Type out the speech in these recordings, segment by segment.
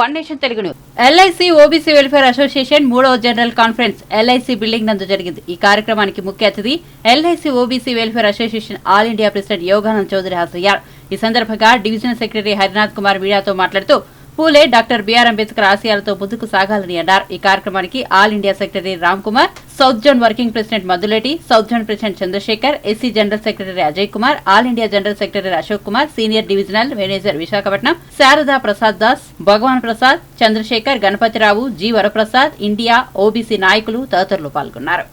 One nation Telugu LIC OBC welfare association మూడవ general conference LIC building నందు జరిగింది. ఈ కార్యక్రమానికి ముఖ్య అతిథి LIC OBC welfare association all India president Yoganand Chowdary హాజరయ్యారు. ఈ సందర్భంగా డివిజనల్ సెక్రటరీ హరినాథ్ కుమార్ మీడియాతో మాట్లాడుతూ పూలే డాక్టర్ బిఆర్ అంబేద్కర్ ఆశయాలతో ముందుకు సాగాలని అన్నారు. ఈ కార్యక్రమానికి all India secretary Ram Kumar south zone working president Madhuleti south zone president Chandrasekhar SC general secretary Ajay Kumar all India general secretary Ashok Kumar senior divisional manager Visakhapatnam Sharada Prasad Das Bhagavan Prasad Chandrasekhar Ganapathirao G Varaprasad India OBC నాయకులు తదితరులు పాల్గొన్నారు.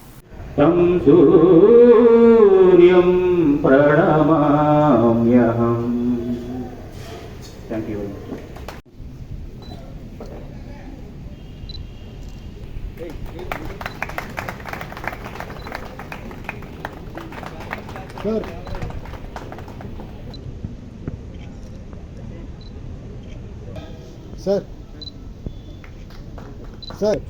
Thank you. Kör. Ser. Ser.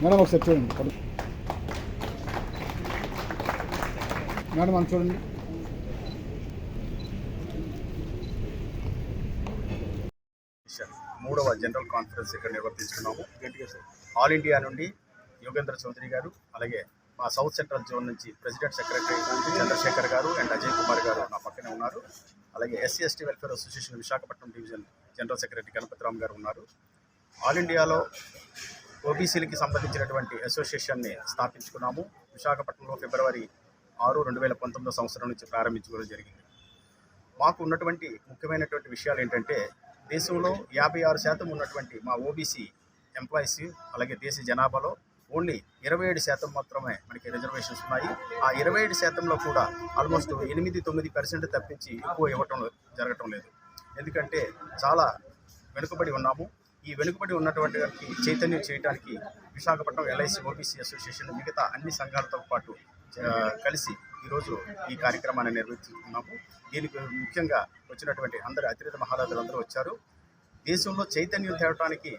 Ganamos septiembre. Madam చూడండి. అని చూడండి మూడవ general conference ఇక్కడ నిర్వర్తించుకున్నాము all India నుండి యోగేంద్ర చౌదరి గారు అలాగే మా సౌత్ సెంట్రల్ జోన్ నుంచి president secretary Chandrasekhar garu and Ajay Kumar garu నా పక్కనే ఉన్నారు. అలాగే SC ST welfare association Visakhapatnam division general secretary Ganapathiram garu ఉన్నారు. ఆల్ ఇండియాలో ఓబీసీలకి సంబంధించినటువంటి అసోసియేషన్ని స్థాపించుకున్నాము. విశాఖపట్నంలో ఫిబ్రవరి ఆరు రెండు వేల పంతొమ్మిదో సంవత్సరం నుంచి ప్రారంభించుకోవడం జరిగింది. మాకు ఉన్నటువంటి ముఖ్యమైనటువంటి విషయాలు ఏంటంటే దేశంలో యాభై ఆరు శాతం ఉన్నటువంటి మా ఓబీసీ ఎంప్లాయీస్ అలాగే దేశ జనాభాలో ఓన్లీ ఇరవై ఏడు శాతం మాత్రమే మనకి రిజర్వేషన్స్ ఉన్నాయి. ఆ ఇరవై ఏడు శాతంలో కూడా ఆల్మోస్ట్ ఎనిమిది తొమ్మిది పర్సెంట్ తప్పించి ఎక్కువ ఇవ్వటం జరగటం లేదు. ఎందుకంటే చాలా వెనుకబడి ఉన్నాము. ఈ వెనుకబడి ఉన్నటువంటి వారికి చైతన్యం చేయడానికి విశాఖపట్నం ఎల్ఐసి ఓబీసీ అసోసియేషన్ మిగతా అన్ని సంఘాలతో పాటు కలిసి ఈరోజు ఈ కార్యక్రమాన్ని నిర్వహిస్తున్నాము దీనికి ముఖ్యంగా వచ్చినటువంటి అందరు అతిథి మహారాజులందరూ వచ్చారు. దేశంలో చైతన్యం తేవటానికి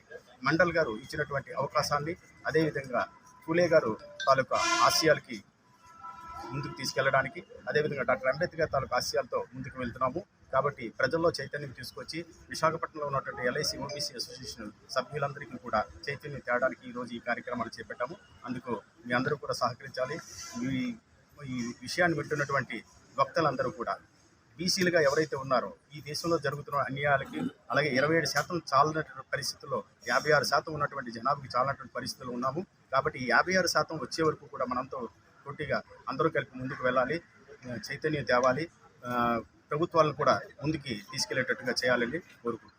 మండల్ గారు ఇచ్చినటువంటి అవకాశాన్ని అదేవిధంగా పూలే గారు తాలూకా ఆశయాలకి ముందుకు తీసుకెళ్ళడానికి అదేవిధంగా డాక్టర్ అంబేద్కర్ తాలూకా ఆశయాలతో ముందుకు వెళ్తున్నాము. కాబట్టి ప్రజల్లో చైతన్యం తీసుకొచ్చి విశాఖపట్నంలో ఉన్నటువంటి ఎల్ఐసి ఓబీసీ అసోసియేషన్ సభ్యులందరికీ కూడా చైతన్యం తేడానికి ఈరోజు ఈ కార్యక్రమాలు చేపట్టాము. అందుకు మీ అందరూ కూడా సహకరించాలి. ఈ ఈ విషయాన్ని వింటున్నటువంటి వక్తలందరూ కూడా బీసీలుగా ఎవరైతే ఉన్నారో ఈ దేశంలో జరుగుతున్న అన్యాయాలకి అలాగే ఇరవై ఏడు శాతం చాలినటువంటి పరిస్థితుల్లో యాభై ఆరు శాతం ఉన్నటువంటి జనాభాకి చాలినటువంటి పరిస్థితులు ఉన్నాము. కాబట్టి యాభై ఆరు శాతం వచ్చే వరకు కూడా మనంతో పోటీగా అందరూ కలిపి ముందుకు వెళ్ళాలి. చైతన్యం తేవాలి. ప్రభుత్వాలను కూడా ముందుకి తీసుకెళ్ళేటట్టుగా చేయాలని కోరుకుంటున్నాను.